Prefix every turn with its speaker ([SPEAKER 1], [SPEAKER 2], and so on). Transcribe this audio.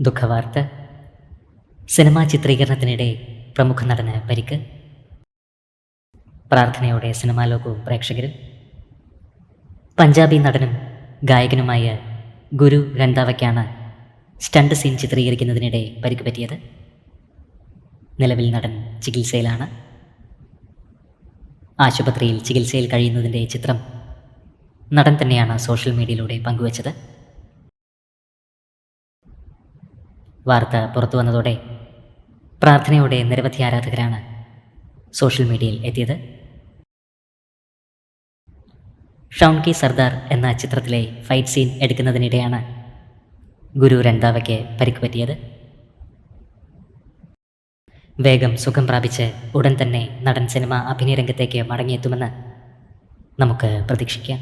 [SPEAKER 1] ദുഃഖവാർത്ത. Cinema ചിത്രീകരണത്തിനിടെ പ്രമുഖ നടന് പരിക്ക് പ്രാർത്ഥനയോടെ സിനിമാ ലോകവും പ്രേക്ഷകരും. പഞ്ചാബി നടനും ഗായകനുമായ ഗുരു രന്താവയ്ക്കാണ് സ്റ്റണ്ട് സീൻ ചിത്രീകരിക്കുന്നതിനിടെ പരിക്ക് പറ്റിയത്. നിലവിൽ നടൻ ചികിത്സയിലാണ്. ആശുപത്രിയിൽ ചികിത്സയിൽ കഴിയുന്നതിന്റെ ചിത്രം നടൻ തന്നെയാണ് സോഷ്യൽ മീഡിയയിലൂടെ പങ്കുവച്ചത്. വാർത്ത പുറത്തു വന്നതോടെ പ്രാർത്ഥനയോടെ നിരവധി ആരാധകരാണ് സോഷ്യൽ മീഡിയയിൽ എത്തിയത്. ഷൗൺ കി സർദാർ എന്ന ചിത്രത്തിലെ ഫൈറ്റ് സീൻ എടുക്കുന്നതിനിടെയാണ് ഗുരു രണ്ടാവയ്ക്ക് പരിക്ക് പറ്റിയത് വേഗം സുഖം പ്രാപിച്ച് ഉടൻ തന്നെ നടൻ സിനിമ അഭിനയ രംഗത്തേക്ക് മടങ്ങിയെത്തുമെന്ന് നമുക്ക് പ്രതീക്ഷിക്കാം.